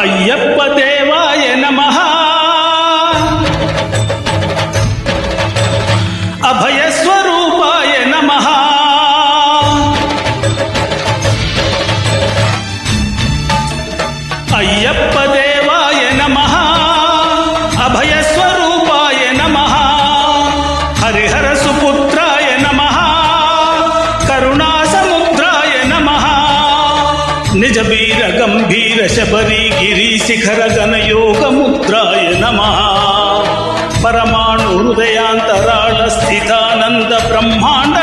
అయ్యప్ప దేవాయ నమ. అభయస్వరూపాయ నమ. అయ్యప్ప దేవాయ నమ. అభయస్వరూపాయ నమ. హరిహర సుపుత్రాయ నమ. కరుణాసముద్రాయ నమ. నిజబీ శబరి గిరిశిఖర గణయోగ ముద్రాయ నమ పరమాణు హృదయాంతరాళ స్థితానంద బ్రహ్మాండ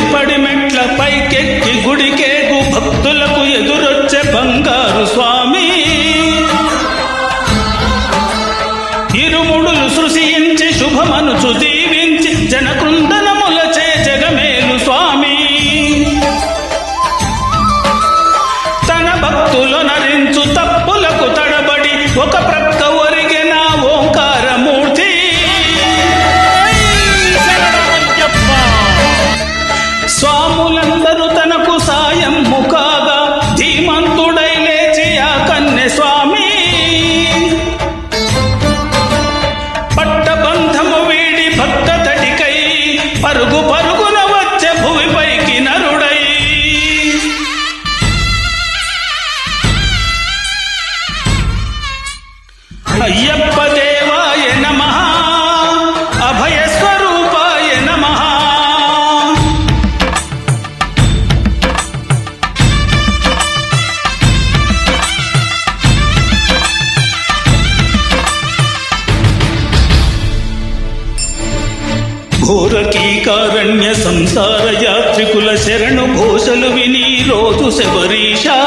పడి మెట్ల పైకెక్కి ఘోరకీకారణ్య సంసార యాత్రికుల శరణు ఘోషలు విని రోజు శబరీషా.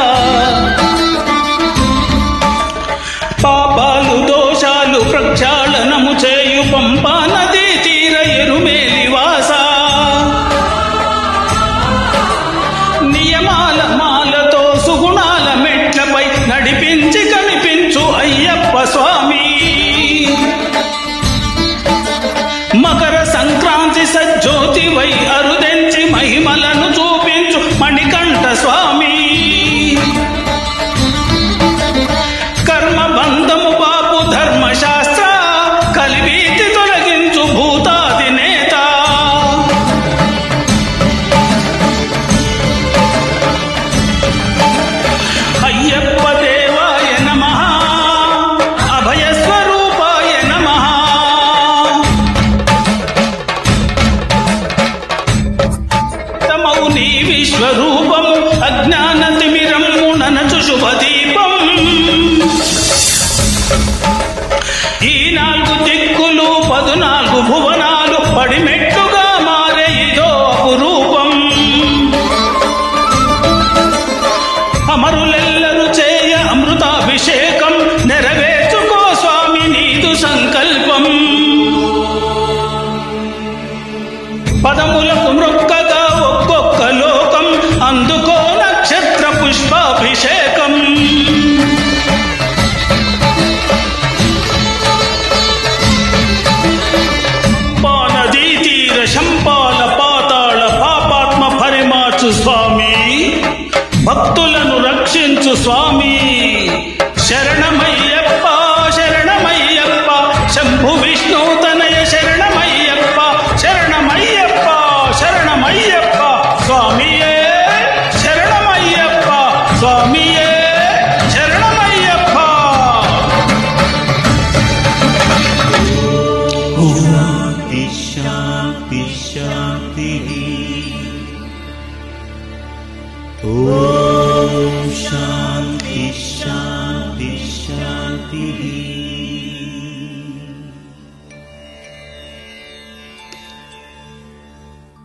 విశ్వరూపం అజ్ఞాన తిమిరమ్ముననచు శుభదీపం. ఈ నాలుగు దిక్కులు పదునాలుగు భువనాలు పడిమెట్టుగా మారే ఇదో అపురూపం. అమరులెల్లరు చేయ అమృతాభిషేకం నెరవే ಸ್ವಾಮಿ शान्ति शान्तिः